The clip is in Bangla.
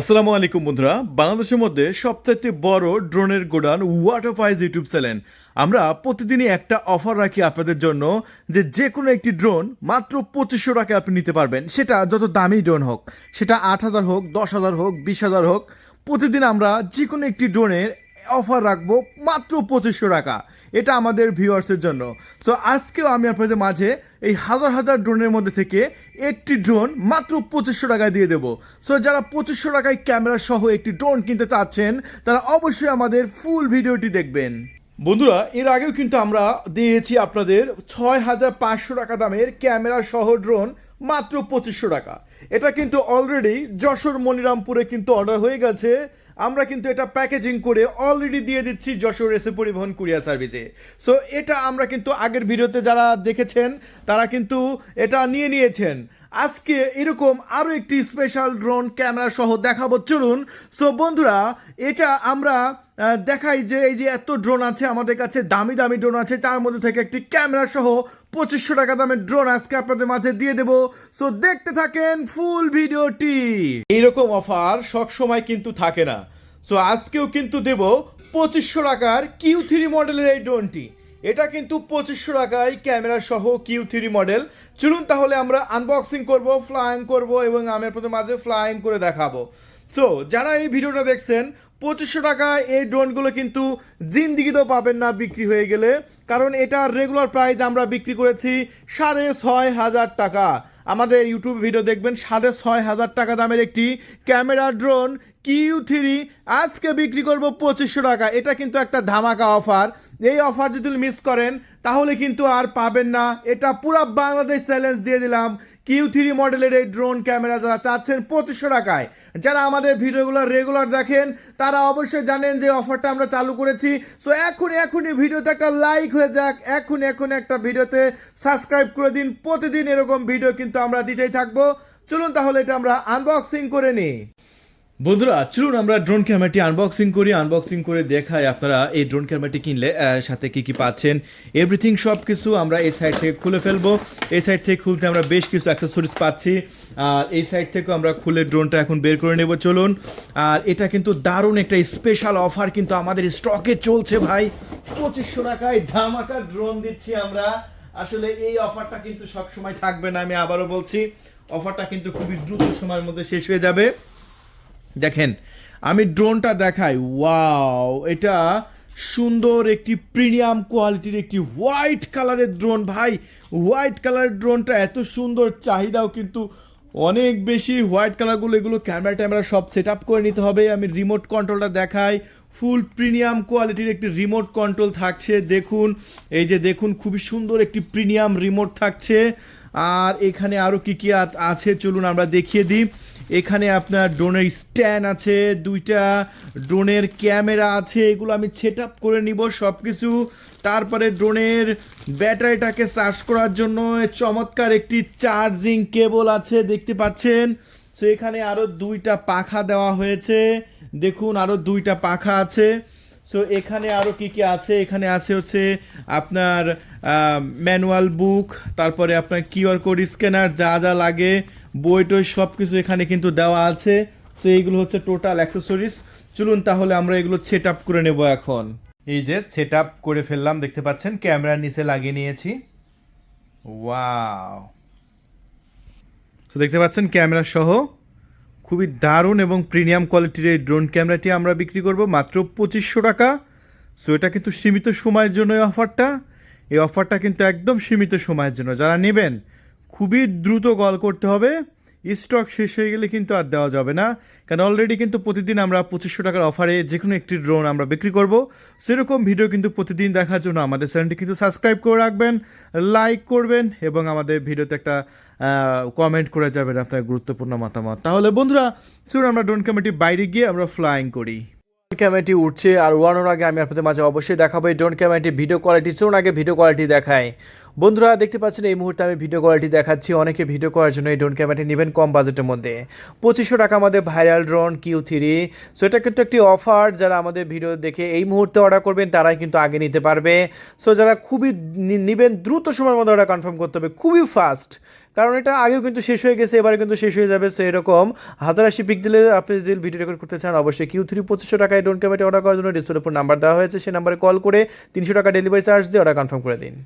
আসসালামু আলাইকুম বন্ধুরা, বাংলাদেশের মধ্যে সবচাইতে বড় ড্রোনের গোডান ওয়াটার ফাইজ ইউটিউব চ্যানেল আমরা প্রতিদিনই একটা অফার রাখি আপনাদের জন্য যে যে কোনো একটি ড্রোন মাত্র পঁচিশশো টাকা আপনি নিতে পারবেন। সেটা যত দামি ড্রোন হোক, সেটা আট হাজার হোক, দশ হাজার হোক, বিশ হাজার হোক, প্রতিদিন আমরা যে কোনো একটি ড্রোনের অফার রাখব মাত্র পঁচিশশো টাকা। এটা আমাদের ভিউয়ার্সের জন্য। সো আজকেও আমি আপনাদের মাঝে এই হাজার হাজার ড্রোনের মধ্যে থেকে একটি ড্রোন মাত্র পঁচিশশো টাকায় দিয়ে দেবো। সো যারা পঁচিশশো টাকায় ক্যামেরা সহ একটি ড্রোন কিনতে চাচ্ছেন, তারা অবশ্যই আমাদের ফুল ভিডিওটি দেখবেন। বন্ধুরা, এর আগেও কিন্তু আমরা দিয়েছি আপনাদের ছয় হাজার পাঁচশো টাকা দামের ক্যামেরা সহ ড্রোন মাত্র পঁচিশশো টাকা। এটা কিন্তু অলরেডি যশোর মনিরামপুরে কিন্তু অর্ডার হয়ে গেছে। আমরা কিন্তু এটা প্যাকেজিং করে অলরেডি দিয়ে দিচ্ছি যশোর এসে পরিবহন কুরিয়ার সার্ভিসে সো এটা আমরা কিন্তু আগের ভিডিওতে যারা দেখেছেন, তারা কিন্তু এটা নিয়ে নিয়েছেন। আজকে এরকম আরও একটি স্পেশাল ড্রোন ক্যামেরা সহ দেখাবো। চলুন সো বন্ধুরা, এটা আমরা দেখাই যে এই যে এত ড্রোন আছে আমাদের কাছে, দামি দামি ড্রোন আছে, তার মধ্যে থেকে একটি ক্যামেরা সহ পঁচিশশো টাকা দামের ড্রোন আজকে আপনাদের মাঝে দিয়ে দেবো। সো দেখতে থাকেন ফুল ভিডিওটি। এইরকম অফার সব সময় কিন্তু থাকে না। সো আজকেও কিন্তু দেব পঁচিশশো টাকার কিউ থ্রি মডেলের এই ড্রোনটি এটা কিন্তু পঁচিশশো টাকায় ক্যামেরা সহ কিউ থ্রি মডেল চলুন তাহলে আমরা আনবক্সিং করব ফ্লাইং করব এবং আমি আপনাদের মাঝে ফ্লাইং করে দেখাবো। সো যারা এই ভিডিওটা দেখছেন পঁচিশশো টাকায় এই ড্রোনগুলো কিন্তু জিন্দিগিতেও পাবেন না বিক্রি হয়ে গেলে। কারণ এটার রেগুলার প্রাইস আমরা বিক্রি করেছি সাড়ে ছয় হাজার টাকা। আমাদের ইউটিউব ভিডিও দেখবেন, সাড়ে ছয় হাজার টাকা দামের একটি ক্যামেরা ড্রোন কিউ থ্রি আজকে বিক্রি করব পঁচিশশো টাকা। এটা কিন্তু একটা ধামাকা অফার এই অফার যদি মিস করেন, তাহলে কিন্তু আর পাবেন না। এটা পুরো বাংলাদেশ চ্যালেঞ্জ দিয়ে দিলাম। কিউ থ্রি মডেলের এই ড্রোন ক্যামেরা যারা চাচ্ছেন পঁচিশশো টাকায়। যারা আমাদের ভিডিওগুলো রেগুলার দেখেন, তারা অবশ্যই জানেন যে অফারটা আমরা চালু করেছি। সো এখন এখনই ভিডিওতে একটা লাইক হয়ে যাক। এখন এখন একটা ভিডিওতে সাবস্ক্রাইব করে দিন। প্রতিদিন এরকম ভিডিও কিন্তু আমরা দিতেই থাকব। চলুন তাহলে এটা আমরা আনবক্সিং করে নিই। বন্ধুরা, চলুন আমরা ড্রোন ক্যামেরাটি আনবক্সিং করি। আনবক্সিং করে দেখাই আপনারা এই ড্রোন ক্যামেরাটি কিনলে সাথে কি কি পাচ্ছেন। এভরিথিং সব কিছু আমরা এই সাইড থেকে খুলে ফেলব। এই সাইড থেকে খুলতে আমরা বেশ কিছু অ্যাক্সেসরিজ পাচ্ছি। আর এই সাইড থেকেও আমরা খুলে ড্রোনটা এখন বের করে নেব, চলুন। আর এটা কিন্তু দারুণ একটা স্পেশাল অফার কিন্তু আমাদের স্টকে চলছে ভাই। পঁচিশশো টাকায় ধামাকা ড্রোন দিচ্ছি আমরা। আসলে এই অফারটা কিন্তু সব সময় থাকবে না, আমি আবারও বলছি। অফারটা কিন্তু খুবই দ্রুত সময়ের মধ্যে শেষ হয়ে যাবে। দেখেন, আমি ড্রোনটা দেখাই। ওয়াও, এটা সুন্দর একটি প্রিমিয়াম কোয়ালিটির একটি হোয়াইট কালারের ড্রোন ভাই। হোয়াইট কালারের ড্রোনটা এত সুন্দর, চাহিদাও কিন্তু অনেক বেশি। হোয়াইট কালারগুলো, এগুলো ক্যামেরা ট্যামেরা সব সেট আপ করে নিতে হবে। আমি রিমোট কন্ট্রোলটা দেখাই। ফুল প্রিমিয়াম কোয়ালিটির একটি রিমোট কন্ট্রোল থাকছে, দেখুন। এই যে দেখুন, খুবই সুন্দর একটি প্রিমিয়াম রিমোট থাকছে। আর এখানে আরও কী কী আছে, চলুন আমরা দেখিয়ে দিই। এখানে আপনার ড্রোনের স্ট্যান্ড আছে, দুইটা ড্রোনের ক্যামেরা আছে, এগুলো আমি সেট আপ করে নিব সব কিছু তারপরে ড্রোনের ব্যাটারিটাকে চার্জ করার জন্য চমৎকার একটি চার্জিং কেবল আছে, দেখতে পাচ্ছেন? সো এখানে আরও দুইটা পাখা দেওয়া হয়েছে। দেখুন আরও দুইটা পাখা আছে। সো এখানে আরও কি কি আছে? এখানে আছে হচ্ছে আপনার ম্যানুয়াল বুক তারপরে আপনার কিউআর কোড স্ক্যানার যা যা লাগে। বই টই সব কিছু এখানে কিন্তু দেওয়া আছে। সো এইগুলো হচ্ছে টোটাল অ্যাক্সেসরিজ চলুন তাহলে আমরা এগুলো সেট আপ করে নেব এখন। এই যে সেট আপ করে ফেললাম, দেখতে পাচ্ছেন? ক্যামেরার নিচে লাগিয়ে নিয়েছি। ওয়াও তো দেখতে পাচ্ছেন ক্যামেরা সহ। খুবই দারুণ এবং প্রিমিয়াম কোয়ালিটির এই ড্রোন ক্যামেরাটি আমরা বিক্রি করব মাত্র পঁচিশশো টাকা। সো এটা কিন্তু সীমিত সময়ের জন্য এই অফারটা এই অফারটা কিন্তু একদম সীমিত সময়ের জন্য। যারা নেবেন খুবই দ্রুত কল করতে হবে। স্টক শেষ হয়ে গেলে কিন্তু আর দেওয়া যাবে না। কারণ অলরেডি কিন্তু প্রতিদিন আমরা পঁচিশশো টাকার অফারে যে কোনো একটি ড্রোন আমরা বিক্রি করব। সেরকম ভিডিও কিন্তু প্রতিদিন দেখার জন্য আমাদের চ্যানেলটি কিন্তু সাবস্ক্রাইব করে রাখবেন লাইক করবেন এবং আমাদের ভিডিওতে একটা কমেন্ট করে যাবেন আপনার গুরুত্বপূর্ণ মতামত। তাহলে বন্ধুরা, চলুন আমরা ড্রোন ক্যামেরাটি বাইরে গিয়ে আমরা ফ্লাইং করি। ক্যামেরাটি উঠছে আর ওয়ানোর আগে আমি আপনাদের মাঝে অবশ্যই দেখাবো এই ড্রোন ক্যামেরাটি ভিডিও কোয়ালিটি চলুন আগে ভিডিও কোয়ালিটি দেখাই। বন্ধুরা, দেখতে পাচ্ছেন, এই মুহূর্তে আমি ভিডিও কোয়ালিটি দেখাচ্ছি। অনেকে ভিডিও করার জন্য এই ড্রোন ক্যামেরাটি নেবেন কম বাজেটের মধ্যে। পঁচিশশো টাকা আমাদের viral drone Q three so এটা কিন্তু একটি অফার যারা আমাদের ভিডিও দেখে এই মুহূর্তে অর্ডার করবেন, তারাই কিন্তু আগে নিতে পারবে। সো যারা খুবই নিবেন, দ্রুত সময়ের মধ্যে অর্ডার কনফার্ম করতে হবে, খুবই ফাস্ট কারণ এটা আগেও কিন্তু শেষ হয়ে গেছে, এবারে কিন্তু শেষ হয়ে যাবে। সো এরকম হাজার আশি পিক্সেলে আপনি যদি ভিডিও রেকর্ড করতে চান, অবশ্যই কিউ থ্রি পঁচিশশো টাকায় ড্রোন ক্যামেরাটি অর্ডার করার জন্য ডিসপ্লের উপর নাম্বার দেওয়া হয়েছে সেই নাম্বারে কল করে তিনশো টাকা ডেলিভারি চার্জ দিয়ে অর্ডার কনফার্ম করে দিন।